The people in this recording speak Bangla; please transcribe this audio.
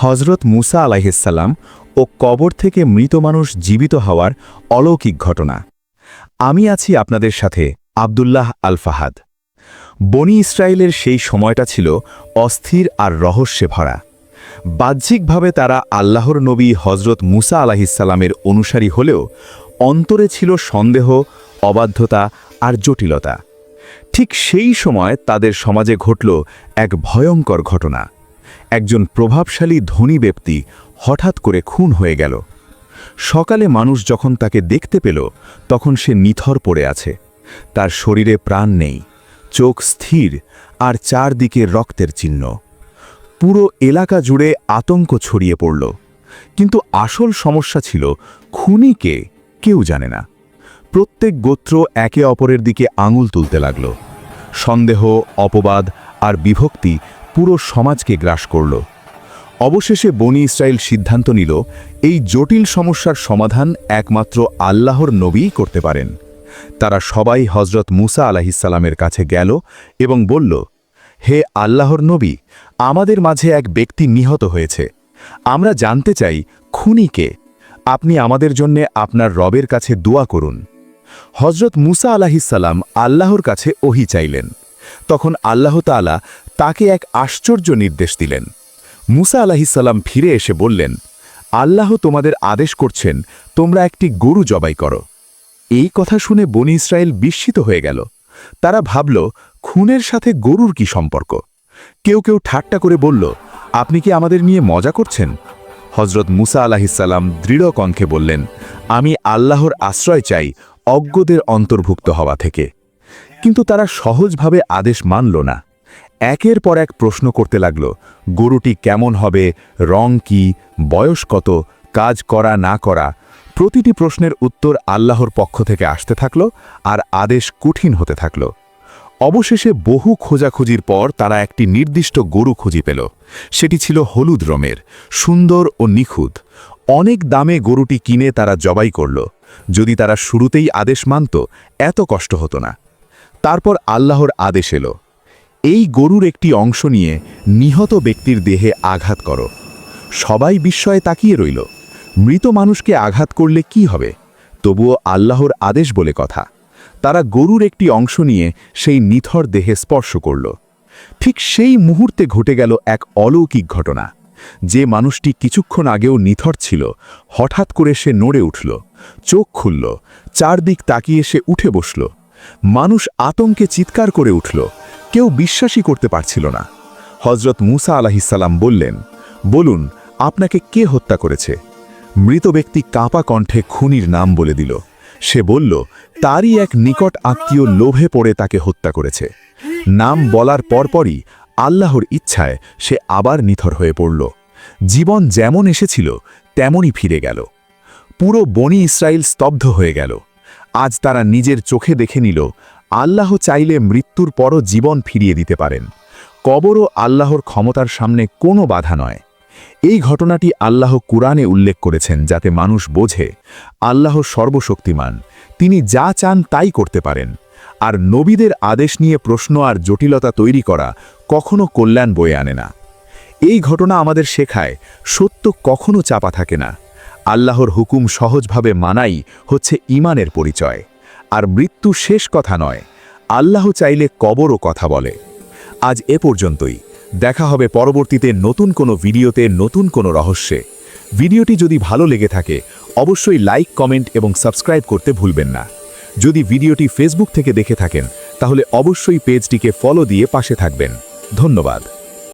হজরত মুসা আলাহিসাল্লাম ও কবর থেকে মৃত মানুষ জীবিত হওয়ার অলৌকিক ঘটনা। আমি আছি আপনাদের সাথে আবদুল্লাহ আল ফাহাদ বনি ইসরায়েলের সেই সময়টা ছিল অস্থির আর রহস্যে ভরা বাহ্যিকভাবে তারা আল্লাহর নবী হজরত মুসা আলাহিসাল্লামের অনুসারী হলেও অন্তরে ছিল সন্দেহ, অবাধ্যতা আর জটিলতা। ঠিক সেই সময় তাদের সমাজে ঘটল এক ভয়ঙ্কর ঘটনা। একজন প্রভাবশালী ধনী ব্যক্তি হঠাৎ করে খুন হয়ে গেল। সকালে মানুষ যখন তাকে দেখতে পেল, তখন সে নিথর পড়ে আছে। তার শরীরে প্রাণ নেই, চোখ স্থির আর চারদিকে রক্তের চিহ্ন। পুরো এলাকা জুড়ে আতঙ্ক ছড়িয়ে পড়ল। কিন্তু আসল সমস্যা ছিল খুনিকে কেউ জানে না। প্রত্যেক গোত্র একে অপরের দিকে আঙুল তুলতে লাগল। সন্দেহ, অপবাদ আর বিভক্তি পুরো সমাজকে গ্রাস করল। অবশেষে বনি ইসরায়েল সিদ্ধান্ত নিল, এই জটিল সমস্যার সমাধান একমাত্র আল্লাহর নবীই করতে পারেন। তারা সবাই হজরত মুসা আলাহিসাল্লামের কাছে গেল এবং বলল, হে আল্লাহর নবী, আমাদের মাঝে এক ব্যক্তি নিহত হয়েছে। আমরা জানতে চাই খুনিকে আপনি আমাদের জন্যে আপনার রবের কাছে দোয়া করুন। হজরত মুসা আলাহিসাল্লাম আল্লাহর কাছে ওহি চাইলেন। তখন আল্লাহ তাআলা তাকে এক আশ্চর্য নির্দেশ দিলেন। মুসা আলাহিসাল্লাম ফিরে এসে বললেন, আল্লাহ তোমাদের আদেশ করছেন, তোমরা একটি গরু জবাই করো। এই কথা শুনে বনি ইসরায়েল বিস্মিত হয়ে গেল। তারা ভাবল, খুনের সাথে গরুর কি সম্পর্ক? কেউ কেউ ঠাট্টা করে বলল, আপনি কি আমাদের নিয়ে মজা করছেন? হজরত মুসা আলাহিসাল্লাম দৃঢ় কণ্ঠে বললেন, আমি আল্লাহর আশ্রয় চাই অজ্ঞদের অন্তর্ভুক্ত হওয়া থেকে। কিন্তু তারা সহজভাবে আদেশ মানল না। একের পর এক প্রশ্ন করতে লাগল, গরুটি কেমন হবে, রং কি, বয়স কত, কাজ করা, না করা? প্রতিটি প্রশ্নের উত্তর আল্লাহর পক্ষ থেকে আসতে থাকল আর আদেশ কঠিন হতে থাকল। অবশেষে বহু খোঁজাখুঁজির পর তারা একটি নির্দিষ্ট গরু খুঁজি পেল। সেটি ছিল হলুদ রমের সুন্দর ও নিখুঁত। অনেক দামে গরুটি কিনে তারা জবাই করল। যদি তারা শুরুতেই আদেশ মানত, এত কষ্ট হতো না। তারপর আল্লাহর আদেশ এলো। এই গরুর একটি অংশ নিয়ে নিহত ব্যক্তির দেহে আঘাত করো। সবাই বিস্ময়ে তাকিয়ে রইল। মৃত মানুষকে আঘাত করলে কি হবে? তবুও আল্লাহর আদেশ বলে কথা। তারা গরুর একটি অংশ নিয়ে সেই নিথর দেহে স্পর্শ করল। ঠিক সেই মুহূর্তে ঘটে গেল এক অলৌকিক ঘটনা। যে মানুষটি কিছুক্ষণ আগেও নিথর ছিল, হঠাৎ করে সে নড়ে উঠল, চোখ খুলল, চারদিক তাকিয়ে সে উঠে বসল। মানুষ আতঙ্কে চিৎকার করে উঠল। কেউ বিশ্বাসই করতে পারছিল না। হজরত মুসা আলাহিসাল্লাম বললেন, বলুন, আপনাকে কে হত্যা করেছে? মৃত ব্যক্তি কাঁপা কণ্ঠে খুনির নাম বলে দিল। সে বলল, তারই এক নিকট আত্মীয় লোভে পড়ে তাকে হত্যা করেছে। নাম বলার পরপরই আল্লাহর ইচ্ছায় সে আবার নিথর হয়ে পড়ল। জীবন যেমন এসেছিল, তেমনই ফিরে গেল। পুরো বনি ইসরায়েল স্তব্ধ হয়ে গেল। আজ তারা নিজের চোখে দেখে নিল, আল্লাহ চাইলে মৃত্যুর পরও জীবন ফিরিয়ে দিতে পারেন। কবরও আল্লাহর ক্ষমতার সামনে কোনো বাধা নয়। এই ঘটনাটি আল্লাহ কুরআনে উল্লেখ করেছেন যাতে মানুষ বোঝে, আল্লাহ সর্বশক্তিমান, তিনি যা চান তাই করতে পারেন। আর নবীদের আদেশ নিয়ে প্রশ্ন আর জটিলতা তৈরি করা কখনো কল্যাণ বয়ে আনে না। এই ঘটনা আমাদের শেখায়, সত্য কখনো চাপা থাকে না। আল্লাহর হুকুম সহজভাবে মানাই হচ্ছে ইমানের পরিচয়। আর মৃত্যু শেষ কথা নয়, আল্লাহ চাইলে কবরও কথা বলে। আজ এ পর্যন্তই। দেখা হবে পরবর্তীতে নতুন কোনো ভিডিওতে নতুন কোনো রহস্যে। ভিডিওটি যদি ভালো লেগে থাকে, অবশ্যই লাইক, কমেন্ট এবং সাবস্ক্রাইব করতে ভুলবেন না। যদি ভিডিওটি ফেসবুক থেকে দেখে থাকেন, তাহলে অবশ্যই পেজটিকে ফলো দিয়ে পাশে থাকবেন। ধন্যবাদ।